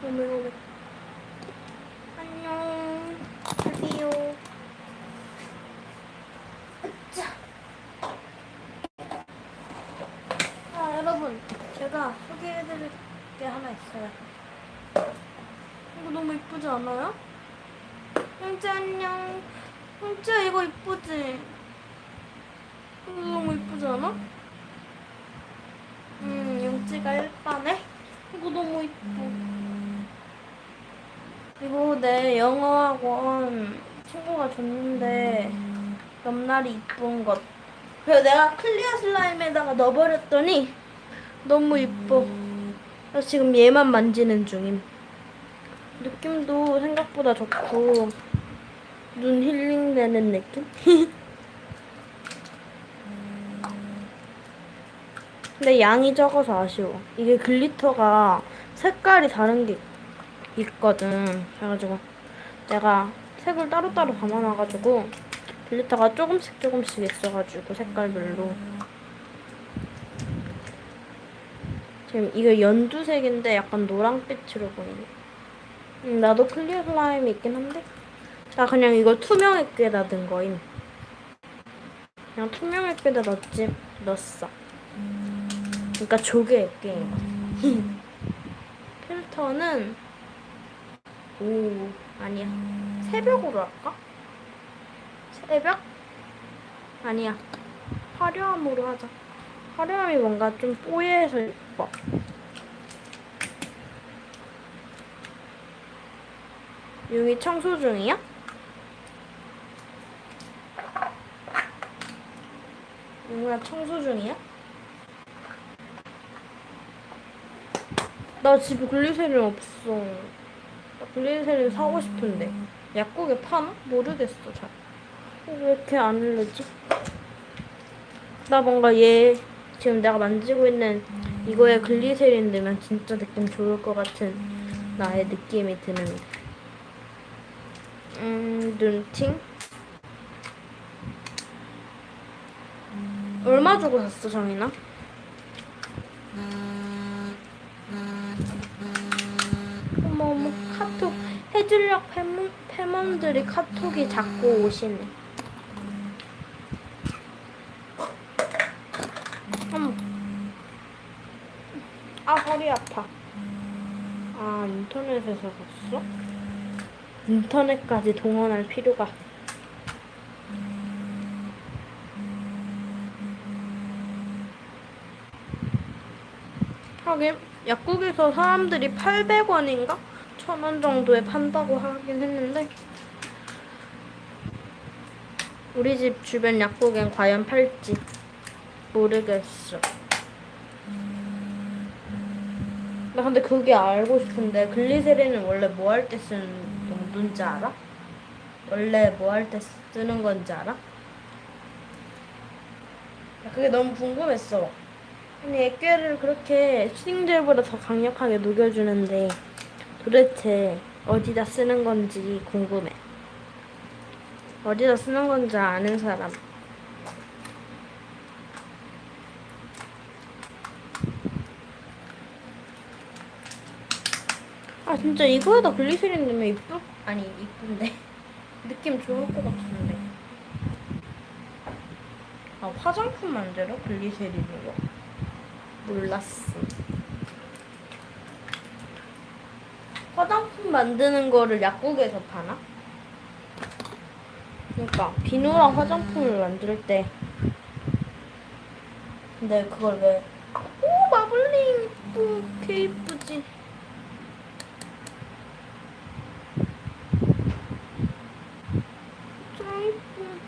오메오메. 안녕. 드디어. 아, 여러분. 제가 소개해드릴 게 하나 있어요. 이거 너무 이쁘지 않아요? 형제 안녕. 형제 이거 이쁘지? 이거 너무 이쁘지 않아? 음, 용지가 일반에? 이거 너무 이뻐. 내 영어학원 친구가 줬는데 옆날이 이쁜 것. 그래서 내가 클리어 슬라임에다가 넣어버렸더니 너무 이뻐. 그래서 지금 얘만 만지는 중임. 느낌도 생각보다 좋고 눈 힐링되는 느낌? 근데 양이 적어서 아쉬워. 이게 글리터가 색깔이 다른 게 있 거든. 그래가지고 내가 색을 따로따로 담아놔가지고 글리터가 조금씩 조금씩 있어가지고 색깔별로 지금 이거 연두색인데 약간 노랑빛으로 보이네. 음, 나도 클리어 슬라임이 있긴 한데 나 그냥 이거 투명액에다 넣은 거임. 그냥 투명액에다 넣었지 넣었어. 그러니까 조개 액게임. 필터는 오 아니야 새벽으로 할까? 새벽? 아니야 화려함으로 하자. 화려함이 뭔가 좀 뽀얘해서 예뻐. 용이 청소 중이야? 용아 청소 중이야? 나 집에 글리세린 없어. 나 글리세린 사고 싶은데. 약국에 파나? 모르겠어, 잘. 어, 왜 이렇게 안 흐르지? 나 뭔가 얘, 지금 내가 만지고 있는 이거에 글리세린 넣으면 진짜 느낌 좋을 것 같은 나의 느낌이 드는데. 음, 눈팅? 얼마 주고 샀어, 정인아? 어머 어머 카톡 해질녘 팬, 팬분들이 카톡이 자꾸 오시네 어머 아 허리 아파 아 인터넷에서 샀어? 인터넷까지 동원할 필요가 하긴 약국에서 사람들이 800원인가? 1000원 정도에 판다고 하긴 했는데 우리 집 주변 약국엔 과연 팔지 모르겠어 나 근데 그게 알고 싶은데 글리세린은 원래 뭐 할 때 쓰는 용도인지 알아? 원래 뭐 할 때 쓰는 건지 알아? 나 그게 너무 궁금했어 아니 액괴를 그렇게 슈팅젤보다 더 강력하게 녹여주는데 도대체 어디다 쓰는 건지 궁금해. 어디다 쓰는 건지 아는 사람. 아 진짜 이거에다 글리세린 넣으면 이쁠 아니 이쁜데 느낌 좋을 것 같은데. 아 화장품 만들어 글리세린으로. 몰랐어. 화장품 만드는 거를 약국에서 파나? 그러니까 비누랑 화장품을 만들 때 근데 그걸 왜? 오, 마블링! 개 이쁘지 짱 이쁘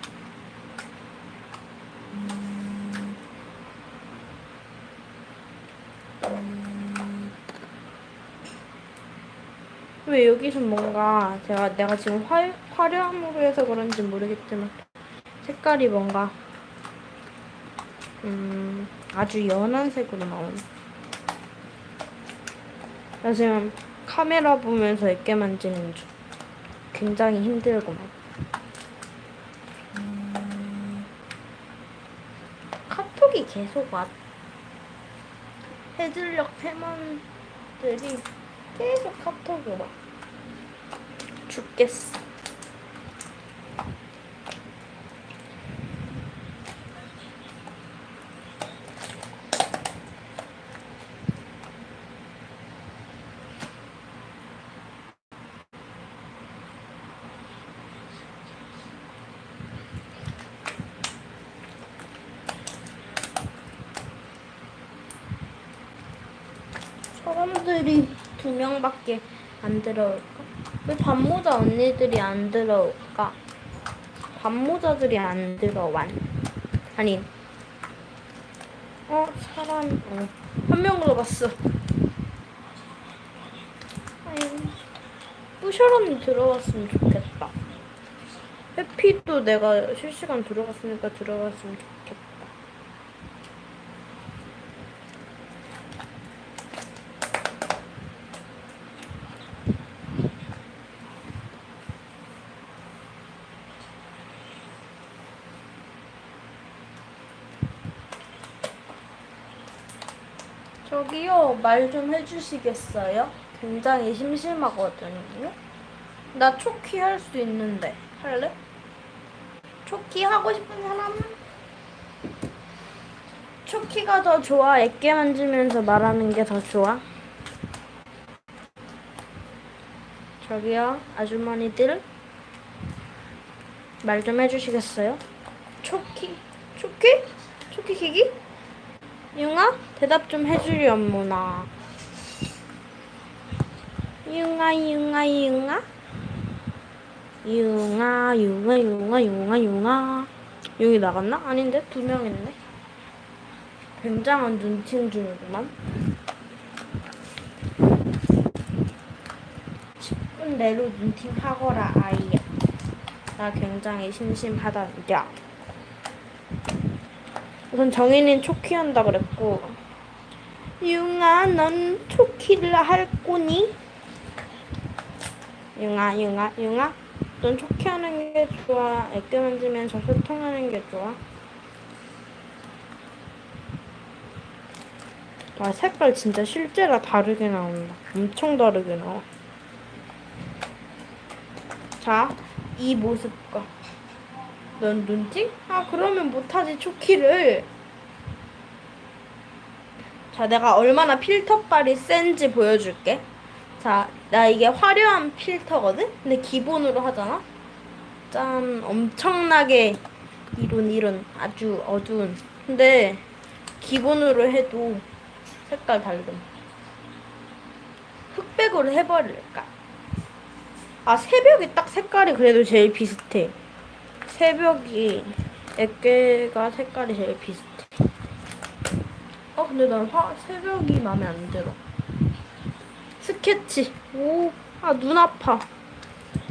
왜 여기서 뭔가 제가 내가 지금 화, 화려함으로 해서 그런지 모르겠지만 색깔이 뭔가 음 아주 연한 색으로 나오네. 나 지금 카메라 보면서 애게 만지는 중. 굉장히 힘들구만. 카톡이 계속 왔. 해질녘 팬원들이 계속 카톡이 와. 죽겠어. 사람들이 두 명밖에 안 들어올까? 왜 반모자 언니들이 안 들어올까? 반모자들이 안 들어완. 아니, 어 사람 어, 한명 들어갔어. 아유, 뿌셔 언니 들어갔으면 좋겠다. 해피도 내가 실시간 들어갔으니까 들어갔으면 좋겠다. 저기요, 말 좀 해주시겠어요? 굉장히 심심하거든요. 나 초키 할 수 있는데 할래? 초키 하고 싶은 사람은? 초키가 더 좋아? 애깨 만지면서 말하는 게 더 좋아? 저기요, 아주머니들 말 좀 해주시겠어요? 초키? 초키? 초키 기기? 융아? 대답 좀 해주렴무나. 융아, 융아, 융아. 융아, 융아, 융아, 융아, 융아. 융이 나갔나? 아닌데? 두 명 있네. 굉장한 눈팅 중이구만. 10분 내로 눈팅 하거라, 아이야. 나 굉장히 심심하단다. 우선 정인이는 초키 한다 그랬고. 융아 넌 초키를 할 거니? 융아 융아 융아. 넌 초키 하는 게 좋아. 애교 만지면서 소통하는 게 좋아. 와 색깔 진짜 실제랑 다르게 나온다. 엄청 다르게 나와. 자 이 모습과 넌 눈팅? 아 그러면 못하지 초키를. 자 내가 얼마나 필터빨이 센지 보여줄게. 자 나 이게 화려한 필터거든? 근데 기본으로 하잖아? 짠 엄청나게 이런 이런 아주 어두운. 근데 기본으로 해도 색깔 다르든 흑백으로 해버릴까? 아 새벽이 딱 색깔이 그래도 제일 비슷해 새벽이 애깨가 색깔이 제일 비슷해. 어 근데 난 화, 새벽이 마음에 안 들어. 스케치. 오, 아 눈 아파.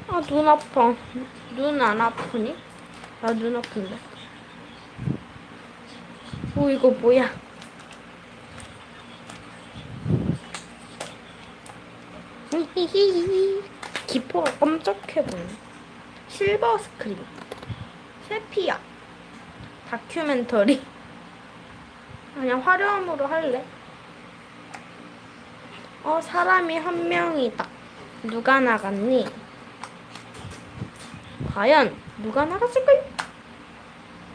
아 눈 아파. 눈 안 아프니? 나 눈 아픈데. 오 이거 뭐야? 히히히히. 기포가 깜짝해 보이네. 실버 스크린. 세피야. 다큐멘터리. 그냥 화려함으로 할래. 어, 사람이 한 명이다. 누가 나갔니? 과연 누가 나갔을까요?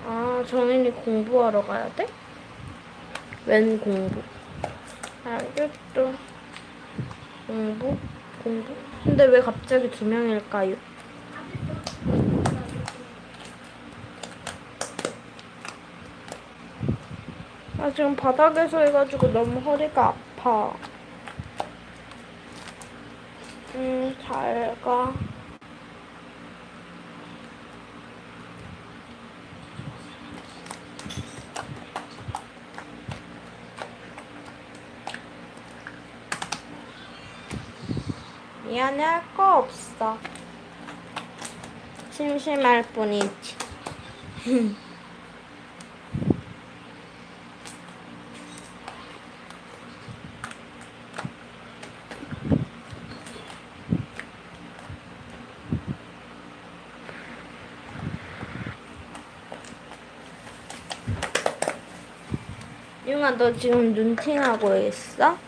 아, 정인이 공부하러 가야 돼? 웬 공부? 알겠어. 공부? 공부? 근데 왜 갑자기 두 명일까요? 나 지금 바닥에서 해가지고 너무 허리가 아파. 음, 잘 가. 미안해 할 거 없어. 심심할 뿐이지. 융아, 너 지금 눈팅하고 있어?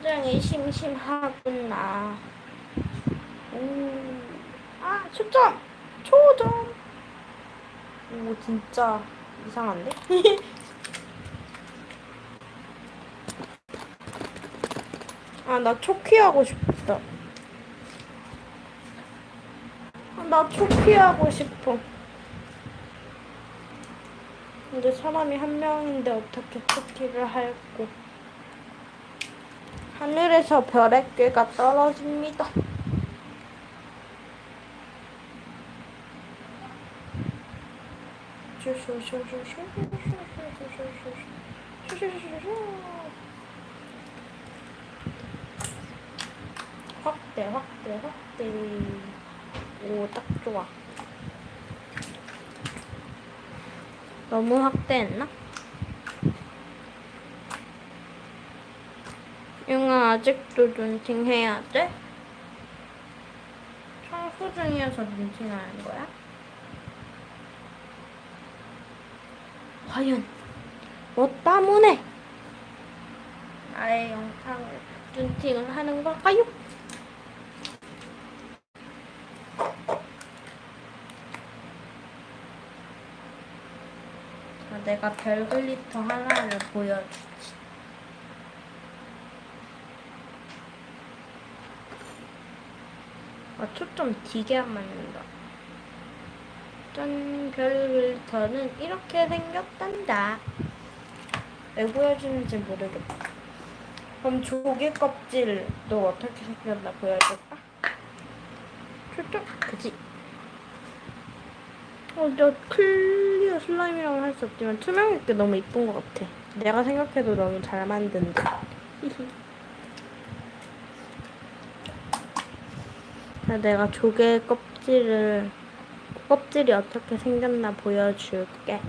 굉장히 심심하구나. 오, 아, 초점! 초점! 오, 진짜 이상한데? 아, 나 초키 하고 싶다. 아, 나 초키 하고 싶어. 근데 사람이 한 명인데 어떻게 초키를 할고. 하늘에서 별의 깨가 떨어집니다. 확대, 확대, 확대. 오, 딱 좋아. 너무 확대했나? 용아, 아직도 눈팅 해야 돼? 청소 중이어서 눈팅 하는 거야? 과연 뭐 때문에 나의 영상을 눈팅을 하는 걸까요? 자, 내가 별 글리터 하나를 보여주지. 아, 초점 되게 안 맞는다. 짠, 별 글리터는 이렇게 생겼단다. 왜 보여주는지 모르겠다. 그럼 조개 껍질도 어떻게 생겼나 보여줄까? 초점, 그지? 어, 저 클리어 슬라임이라고 할 수 없지만 투명할 게 너무 이쁜 것 같아. 내가 생각해도 너무 잘 만든다. 히히. 자, 내가 조개 껍질을 껍질이 어떻게 생겼나 보여줄게.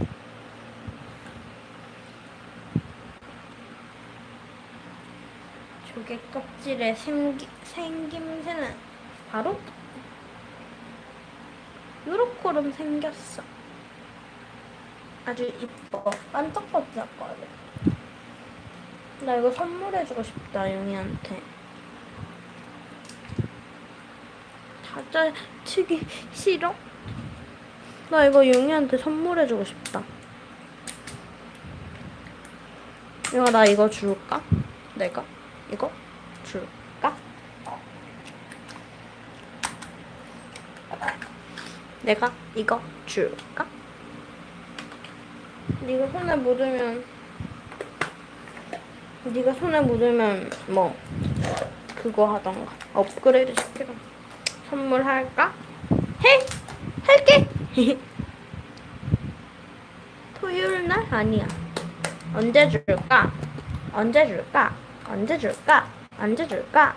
조개 껍질의 생기, 생김새는 바로 요렇게름 생겼어. 아주 이뻐. 반짝반짝거려. 나 이거 선물해주고 싶다, 용이한테. 다짜 치기 싫어? 나 이거 용이한테 선물해주고 싶다. 용아, 나 이거 줄까? 내가? 이거? 줄까? 내가 이거 줄까? 네가 손에 묻으면 네가 손에 묻으면 뭐 그거 하던가 업그레이드 시키던 선물할까? 해! 할게! 토요일 날? 아니야 언제 줄까? 언제 줄까? 언제 줄까? 언제 줄까?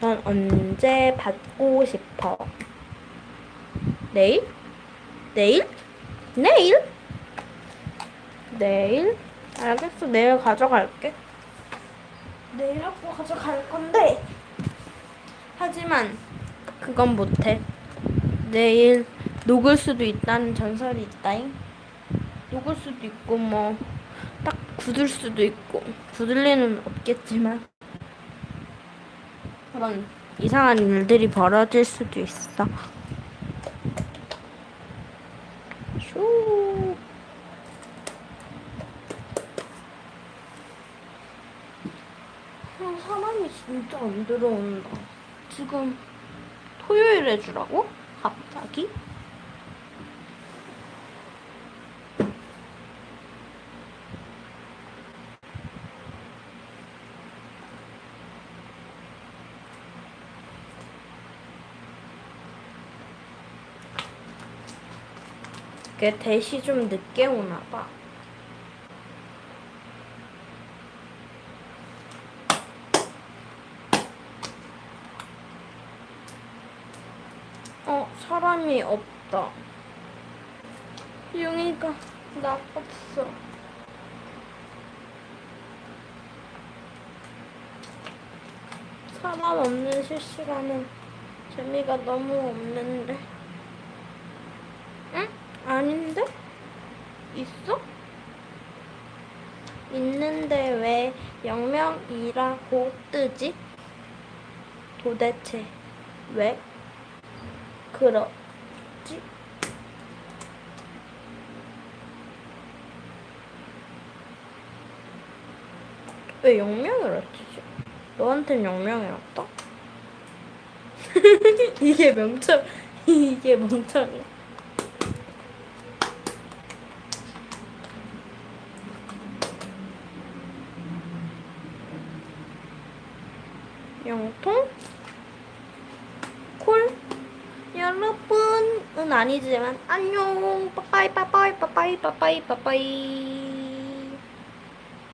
넌 언제 받고 싶어? 내일? 내일? 내일? 내일? 알겠어. 내일 가져갈게. 내일 학교 가져갈 건데. 하지만 그건 못해. 내일 녹을 수도 있다는 전설이 있다잉. 녹을 수도 있고 뭐 딱 굳을 수도 있고 굳을 리는 없겠지만 그런 이상한 일들이 벌어질 수도 있어. 슈. 아, 사람이 진짜 안 들어온다. 지금 토요일에 주라고? 갑자기? 그게 대시 좀 늦게 오나 봐. 어, 사람이 없다. 용이가 나 없어. 사람 없는 실시간은 재미가 너무 없는데. 응? 아닌데? 있어? 있는데 왜 영명이라고 뜨지? 도대체 왜 그러지? 왜 영명이라 뜨지? 너한텐 영명이라 떠? 이게 명찰 이게 명찰이야. 영통? 콜? 여러분은 아니지만 안녕 빠빠이 빠빠이 빠빠이 빠빠이 빠빠이